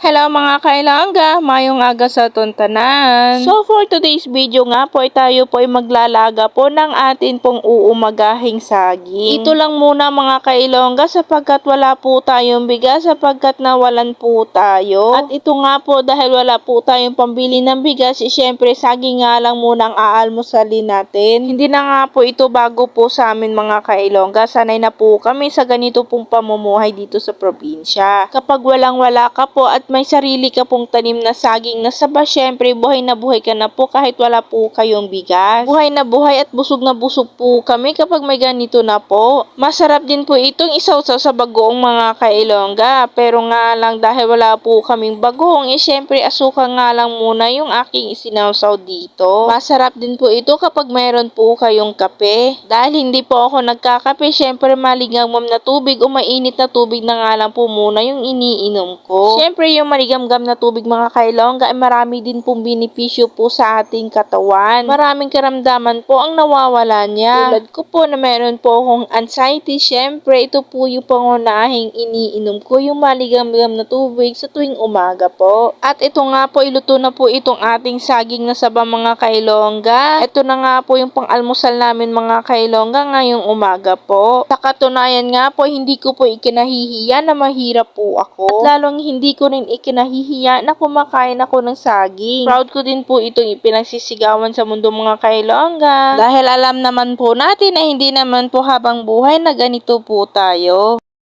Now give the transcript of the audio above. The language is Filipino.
Hello mga kailangga, mayong aga sa tuntanan. So for today's video nga po ay tayo po ay maglalaga po ng atin pong uumagahing saging. Ito lang muna mga kailongga sapagkat wala po tayong bigas sapagkat nawalan po tayo. At ito nga po dahil wala po tayong pambili ng bigas, eh, syempre saging nga lang muna ang aalmusalin natin. Hindi na nga po ito bago po sa amin mga kailongga. Sanay na po kami sa ganito pong pamumuhay dito sa probinsya. Kapag walang wala ka po at may sarili ka pong tanim na saging na saba, syempre buhay na buhay ka na po kahit wala po kayong bigas. Buhay na buhay at busog na busog po kami kapag may ganito na po. Masarap din po itong isawsaw sa bagoong mga kailongga. Pero nga lang dahil wala po kaming bagoong, eh syempre asuka nga lang muna yung aking isinawsaw dito. Masarap din po ito kapag mayroon po kayong kape. Dahil hindi po ako nagkakape, syempre maligam na tubig o mainit na tubig na nga lang po muna yung iniinom ko. Syempre yung maligamgam na tubig mga kailongga ay marami din pong benepisyo po sa ating katawan. Maraming karamdaman po ang nawawala niya. Tulad ko po na meron po akong anxiety, syempre ito po yung pangunahing iniinom ko yung maligamgam na tubig sa tuwing umaga po. At ito nga po, iluto na po itong ating saging na saba mga kailongga. Ito na nga po yung pang-almusal namin mga kailongga ngayong umaga po. Sa katunayan nga po, hindi ko po ikinahihiya na mahirap po ako. At lalong hindi ko rin ikinahihiya na kumakain ako ng saging. Proud ko din po itong ipinagsisigawan sa mundo mga kailongga. Dahil alam naman po natin na hindi naman po habang buhay na ganito po tayo.